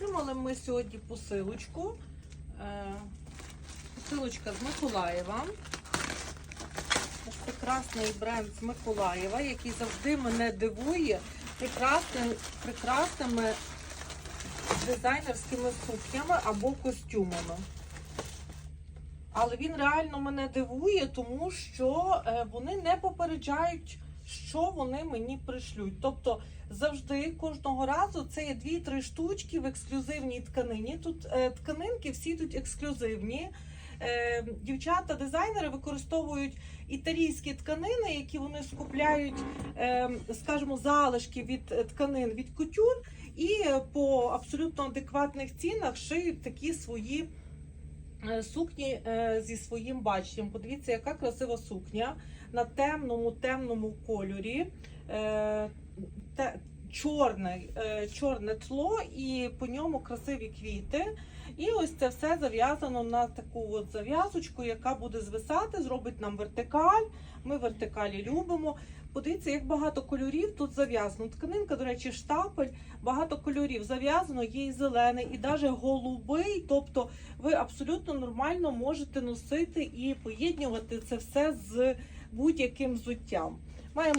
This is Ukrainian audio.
Отримали ми сьогодні посилочку. Е, Посилочка з Миколаєва. Прекрасний бренд з Миколаєва, який завжди мене дивує прекрасним, прекрасними дизайнерськими сукнями або костюмами. Але він реально мене дивує, тому що е, вони не попереджають, що вони мені пришлють. Тобто завжди кожного разу це є 2-3 штучки в ексклюзивній тканині. Тут е, тканинки всі тут ексклюзивні. Е, Дівчата-дизайнери використовують італійські тканини, які вони скупляють, е, скажімо, залишки від е, тканин від кутюр, і е, по абсолютно адекватних цінах шиють такі свої сукні е, зі своїм баченням. Подивіться, яка красива сукня на темному темному кольорі. Чорне, е, чорне тло, і по ньому красиві квіти. І ось це все зав'язано на таку от зав'язочку, яка буде звисати, зробить нам вертикаль. Ми вертикалі любимо. Подивіться, як багато кольорів тут зав'язано. Тканинка, до речі, штапель, багато кольорів зав'язано, є і зелений, і навіть голубий. Тобто ви абсолютно нормально можете носити і поєднувати це все з будь-яким взуттям. Маємо